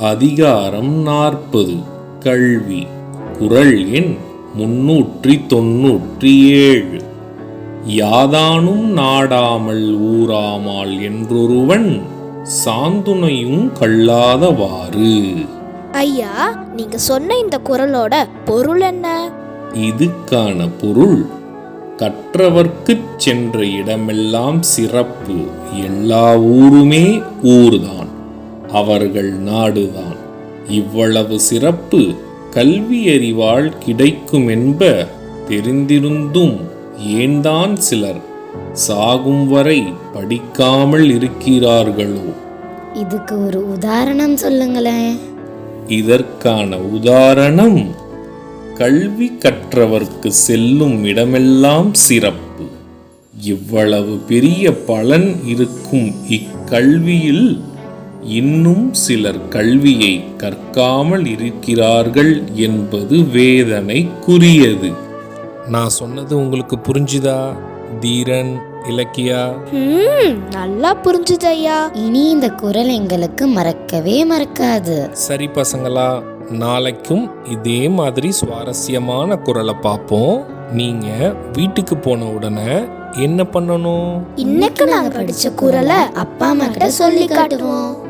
அதிகாரம் நாற்பது. கல்வி. குரல் எண் முன்னூற்றி தொன்னூற்றி ஏழு யாதானும் நாடாமல் ஊராமால் என்றொருவன் சாந்துணையும் கல்லாதவாறு. ஐயா நீங்க சொன்ன இந்த குரலோட பொருள் என்ன? இதுக்கான பொருள் கற்றவர்க்குச் சென்ற இடமெல்லாம் சிறப்பு. எல்லா ஊருமே ஊர்தான். அவர்கள் நாடுதான் இவ்வளவு சிறப்பு கல்வி அறிவால் கிடைக்கும் என்ப தெரிந்திருந்தும் ஏன்தான் சிலர் சாகும் வரை படிக்காமல் இருக்கிறார்களோ? இதுக்கு ஒரு உதாரணம் சொல்லுங்களேன். இதற்கான உதாரணம் கல்வி கற்றவர்க்கு செல்லும் இடமெல்லாம் சிறப்பு. இவ்வளவு பெரிய பலன் இருக்கும் இக்கல்வியில் இன்னும் சிலர் கல்வியை கற்காமல் இருக்கிறார்கள் என்பது வேதனைக்குரியது. நான் சொன்னது உங்களுக்கு புரிஞ்சுதா தீரன் இலக்கியா? நல்லா புரிஞ்சுது ஐயா இனி இந்த குரல் எங்களுக்கு மறக்கவே மறக்காது. சரி பசங்களா நாளைக்கும் இதே மாதிரி சுவாரஸ்யமான குரலை பார்ப்போம். நீங்க வீட்டுக்கு போன உடனே என்ன பண்ணணும்? இன்னைக்கு நாங்க படிச்ச குரலை அப்பா அம்மா கிட்ட சொல்லி காட்டுவோம்.